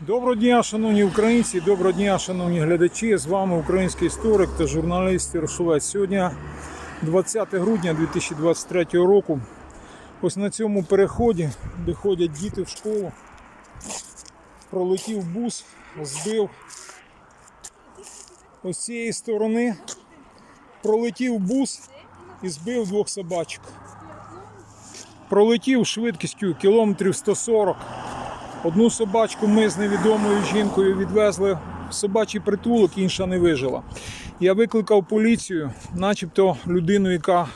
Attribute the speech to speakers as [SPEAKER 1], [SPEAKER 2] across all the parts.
[SPEAKER 1] Доброго дня, шановні українці, доброго дня, шановні глядачі. З вами український історик та журналіст Ярошовець. Сьогодні 20 грудня 2023 року. Ось на цьому переході, де ходять діти в школу, пролетів бус, збив ось цієї сторони. Пролетів бус і збив двох собачок. Пролетів швидкістю кілометрів 140. Одну собачку ми з невідомою жінкою відвезли в собачий притулок, інша не вижила. Я викликав поліцію, начебто людину, яка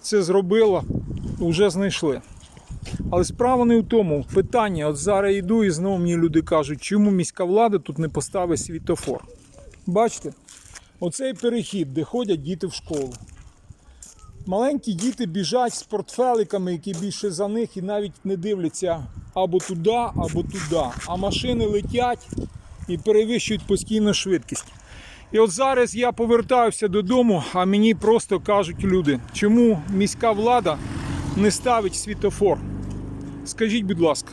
[SPEAKER 1] це зробила, вже знайшли. Але справа не в тому. Питання: от зараз йду і знову мені люди кажуть, чому міська влада тут не поставить світофор. Бачите, оцей перехід, де ходять діти в школу. Маленькі діти біжать з портфеликами, які більше за них, і навіть не дивляться або туди, або туди. А машини летять і перевищують постійно швидкість. І от зараз я повертаюся додому, а мені просто кажуть люди, чому міська влада не ставить світофор. Скажіть, будь ласка,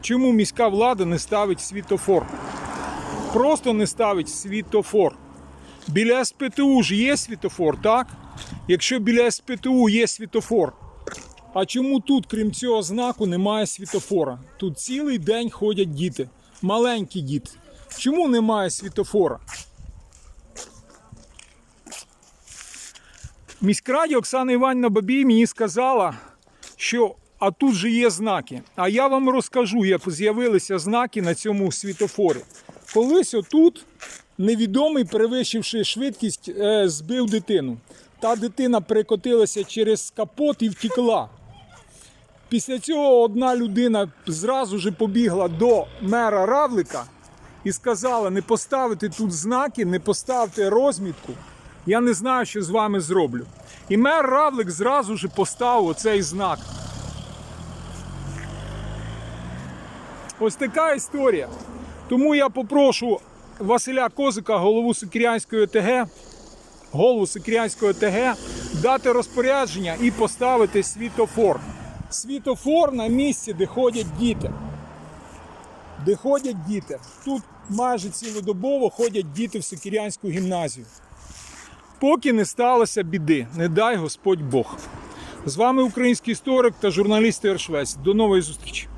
[SPEAKER 1] чому міська влада не ставить світофор? Просто не ставить світофор. Біля СПТУ ж є світофор, так? Якщо біля СПТУ є світофор, а чому тут, крім цього знаку, немає світофора? Тут цілий день ходять діти, маленькі діти. Чому немає світофора? Міськраді Оксана Іванівна Бабій мені сказала, що а тут же є знаки. А я вам розкажу, як з'явилися знаки на цьому світофорі. Колись отут невідомий, перевищивши швидкість, е, збив дитину. Та дитина перекотилася через капот і втекла. Після цього одна людина зразу ж побігла до мера Равлика і сказала: не поставити тут знаки, не поставте розмітку. Я не знаю, що з вами зроблю. І мер Равлик зразу ж поставив оцей знак. Ось така історія. Тому я попрошу Василя Козика, голову Сокирянської ОТГ, голову Сокирянської ОТГ, дати розпорядження і поставити світофор. Світофор на місці, де ходять діти. Де ходять діти. Тут майже цілодобово ходять діти в Сокірянську гімназію. Поки не сталося біди, не дай Господь Бог. З вами український історик та журналіст Ершвець. До нової зустрічі!